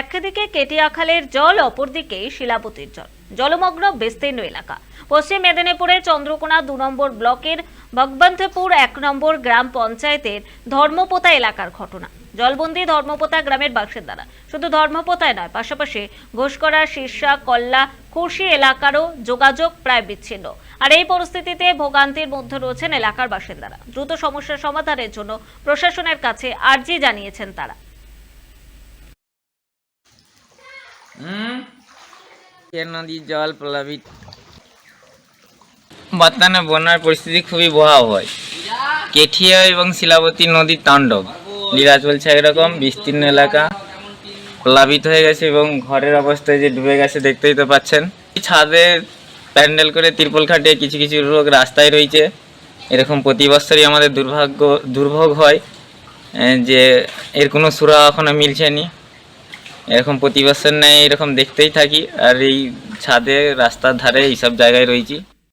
একদিকে কেটিয়াখালের জল, অপরদিকে শিলাপতির জল। জলমগ্ন, বিস্তীর্ণ এলাকা। পশ্চিম মেদিনীপুরের চন্দ্রকোনা দু নম্বর ব্লকের ভগবন্তপুর এক নম্বর গ্রাম পঞ্চায়েতের ধর্মপোতা এলাকার ঘটনা। জলবন্দি ধর্মপোতা গ্রামের বাসিন্দারা। শুধু ধর্মপোতায় নয়, পাশাপাশি ঘোষকরা শীর্ষা কল্লা খুশি এলাকারও যোগাযোগ প্রায় বিচ্ছিন্ন। আর এই পরিস্থিতিতে ভোগান্তির মধ্যে রয়েছেন এলাকার বাসিন্দারা। দ্রুত সমস্যার সমাধানের জন্য প্রশাসনের কাছে আর্জি জানিয়েছেন তারা। হুম? নদীর জল প্লাবিত বর্তমানে বন্যার পরিস্থিতি খুবই ভয়াবহ। হয় কেঠিয়া এবং শিলাবতী নদীর তাণ্ডব। লীলা চলছে একরকম বিস্তীর্ণ এলাকা প্লাবিত হয়ে গেছে এবং ঘরের অবস্থায় যে ডুবে গেছে দেখতেই তো পাচ্ছেন। ছাদে প্যান্ডেল করে তিরপল খাটিয়ে কিছু কিছু লোক রাস্তায় রয়েছে। এরকম প্রতি বছরই আমাদের দুর্ভাগ্য, দুর্ভোগ হয় যে এর কোনো সুরা এখনও মিলছে নি। এরকম প্রতি বছর নেয় এরকম দেখতেই থাকি। আর এই ছাদে, রাস্তার ধারে এইসব জায়গায় রয়েছি।